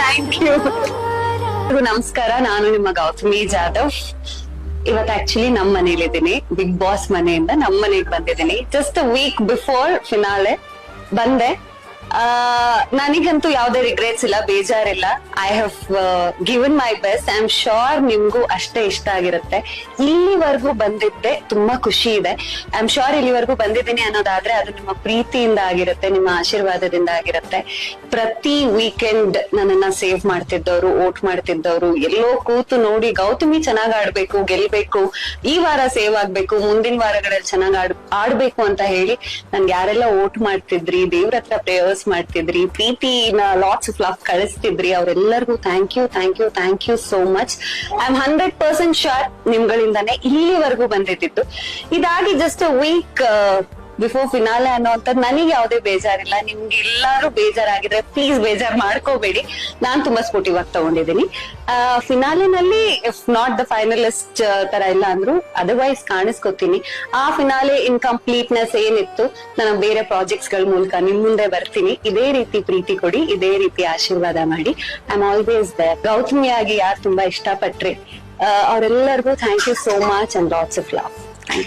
Thank you ನಮಸ್ಕಾರ. ನಾನು ನಿಮ್ಮ ಗೌತಮಿ ಜಾಧವ್. ಇವತ್ತು ಆಕ್ಚುಲಿ ನಮ್ ಮನೇಲಿದ್ದೀನಿ ಬಿಗ್ ಬಾಸ್ ಮನೆಯಿಂದ ನಮ್ ಮನೆಗೆ ಬಂದಿದ್ದೀನಿ. ಜಸ್ಟ್ ವೀಕ್ ಬಿಫೋರ್ ಫಿನಾಲೆ ಬಂದೆ. ನನಗಂತೂ ಯಾವ್ದೇ ರಿಗ್ರೆಟ್ಸ್ ಇಲ್ಲ, ಬೇಜಾರಿಲ್ಲ. I have given my best I am sure ನಿಮ್ಗೂ ಅಷ್ಟೇ ಇಷ್ಟ ಆಗಿರುತ್ತೆ. ಇಲ್ಲಿವರೆಗೂ ಬಂದಿದ್ದೆ, ತುಂಬಾ ಖುಷಿ ಇದೆ. ಐ ಆಮ್ ಶೋರ್ ಇಲ್ಲಿವರೆಗೂ ಬಂದಿದ್ದೀನಿ ಅನ್ನೋದಾದ್ರೆ ಅದು ನಿಮ್ಮ ಪ್ರೀತಿಯಿಂದ ಆಗಿರುತ್ತೆ, ನಿಮ್ಮ ಆಶೀರ್ವಾದದಿಂದ ಆಗಿರುತ್ತೆ. ಪ್ರತಿ ವೀಕೆಂಡ್ ನನ್ನನ್ನ ಸೇವ್ ಮಾಡ್ತಿದ್ದವ್ರು, ಓಟ್ ಮಾಡ್ತಿದ್ದವ್ರು, ಎಲ್ಲೋ ಕೂತು ನೋಡಿ ಗೌತಮಿ ಚೆನ್ನಾಗ್ ಆಡ್ಬೇಕು, ಗೆಲ್ಬೇಕು, ಈ ವಾರ ಸೇವ್ ಆಗ್ಬೇಕು, ಮುಂದಿನ ವಾರಗಳಲ್ಲಿ ಚೆನ್ನಾಗ್ ಆಡ್, ಆಡ್ಬೇಕು ಅಂತ ಹೇಳಿ ನನ್ಗೆ ಯಾರೆಲ್ಲ ಓಟ್ ಮಾಡ್ತಿದ್ರಿ ದೇವ್ರ ಹತ್ರ ಪ್ರೇಯರ್ಸ್ ಮಾಡ್ತಿದ್ರಿ, ಪ್ರೀತಿನ ಲಾಟ್ಸ್ ಆಫ್ ಲವ್ ಕಳಿಸ್ತಿದ್ರಿ, ಅವ್ರೆಲ್ಲರಿಗೂ thank you thank you thank you so much I am hundred percent sure ನಿಮ್ಗಳಿಂದಾನೆ ಇಲ್ಲಿವರೆಗೂ ಬಂದಿದ್ದು. ಇದಾಗಿ ಜಸ್ಟ್ ವೀಕ್ ಬಿಫೋರ್ ಫಿನಾಲೆ ಅನ್ನೋಂಥದ್ದು ನನಗೆ ಯಾವುದೇ ಬೇಜಾರಿಲ್ಲ. ನಿಮ್ಗೆ ಎಲ್ಲಾರು ಬೇಜಾರಾಗಿದ್ರೆ ಪ್ಲೀಸ್ ಬೇಜಾರ್ ಮಾಡ್ಕೋಬೇಡಿ. ನಾನ್ ತುಂಬಾ ಸ್ಪೋರ್ಟಿವ್ ಆಗಿ ತಗೊಂಡಿದ್ದೀನಿ. ಫಿನಾಲೆನಲ್ಲಿ ಇಫ್ ನಾಟ್ ದ ಫೈನಲಿಸ್ಟ್ ತರ ಇಲ್ಲ ಅಂದ್ರು ಅದರ್ವೈಸ್ ಕಾಣಿಸ್ಕೊತೀನಿ. ಆ ಫಿನಾಲೆ ಇನ್ಕಂಪ್ಲೀಟ್ನೆಸ್ ಏನಿತ್ತು, ನಾನು ಬೇರೆ ಪ್ರಾಜೆಕ್ಟ್ಸ್ಗಳ ಮೂಲಕ ನಿಮ್ ಮುಂದೆ ಬರ್ತೀನಿ. ಇದೇ ರೀತಿ ಪ್ರೀತಿ ಕೊಡಿ, ಇದೇ ರೀತಿ ಆಶೀರ್ವಾದ ಮಾಡಿ. ಐ ಆಮ್ ಆಲ್ವೇಸ್ ದ ಗೌತಮಿಯಾಗಿ ಯಾರು ತುಂಬಾ ಇಷ್ಟಪಟ್ರಿ ಅವರೆಲ್ಲರಿಗೂ thank you so much and lots of love